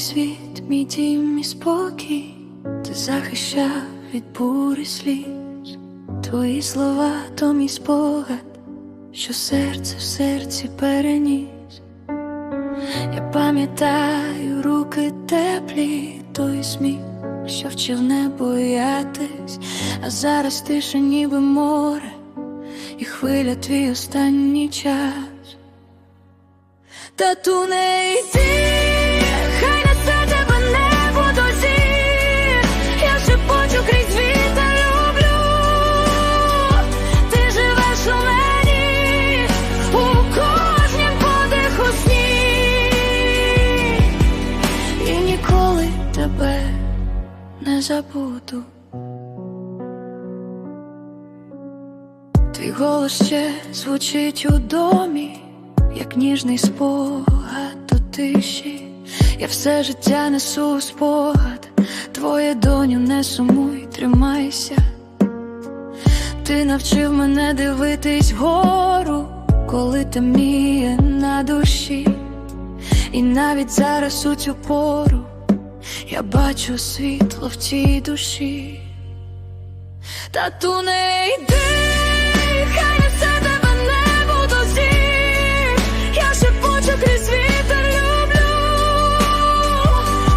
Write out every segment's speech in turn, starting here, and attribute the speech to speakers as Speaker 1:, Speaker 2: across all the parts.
Speaker 1: світ, мій дім, мій спокій, ти захищав від бурі сліз, твої слова, то мій спогад, що серце в серці переніс. Я пам'ятаю руки теплі, той сміх, що вчив не боятись, а зараз тиша ніби море, і хвиля твій останній час. Тату не йди, не забуду. Твій голос ще звучить у домі, як ніжний спогад у тиші. Я все життя несу спогад, твоє доню, не сумуй, тримайся. Ти навчив мене дивитись вгору, коли темніє на душі. І навіть зараз у цю пору я бачу світло в цій душі. Тату не йди, хай несе тебе небо до зір, я шепочу крізь вітер люблю,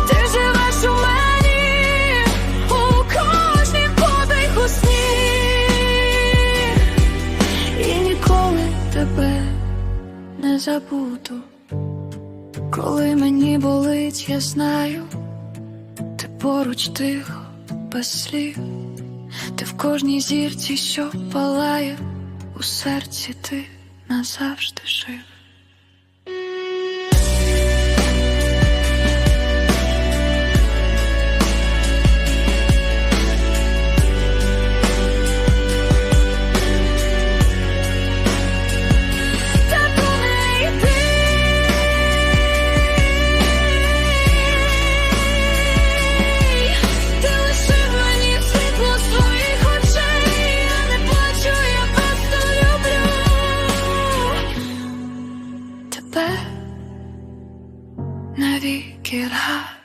Speaker 1: ти живеш у мені, у кожній подиху сні, і ніколи тебе не забуду. Коли мені болить, я знаю, поруч тихо, без слів. Ти в кожній зірці, що палає, у серці ти назавжди жив. We get high.